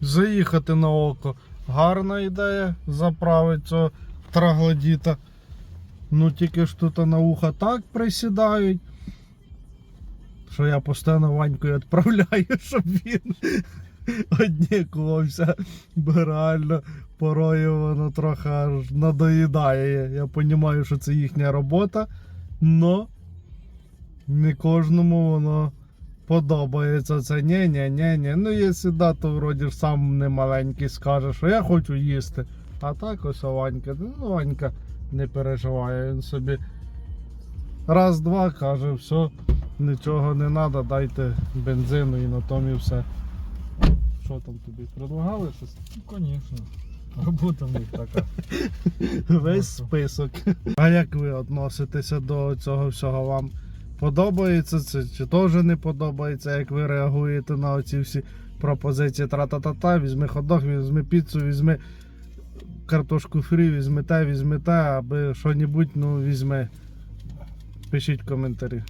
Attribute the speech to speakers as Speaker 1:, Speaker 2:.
Speaker 1: заїхати на око. Гарна ідея заправити цього траглодіта. Ну тільки ж тут на ухо так присідають. Що я постійно Ванькою відправляю, щоб він однікувався. Бо реально порою воно трохи аж надоїдає. Я розумію, що це їхня робота, но не кожному воно подобається. Це ні, ні, ні, ні. Ну якщо да, то вроді ж сам не маленький скаже, що я хочу їсти. А так ось Ванька, ну Ванька не переживає, він собі раз-два каже, все, нічого не треба, дайте бензину і на тому і все. Що там тобі? Предлагали щось?
Speaker 2: Ну, конечно. Робота в них така.
Speaker 1: Весь список. А як ви відноситеся до цього всього? Вам подобається це чи теж не подобається, як ви реагуєте на оці всі пропозиції тра-та-та-та, візьми ходок, візьми піцу, візьми картошку фрі, візьми те, візьми те, аби що-небудь, ну візьми. Пишіть коментарі.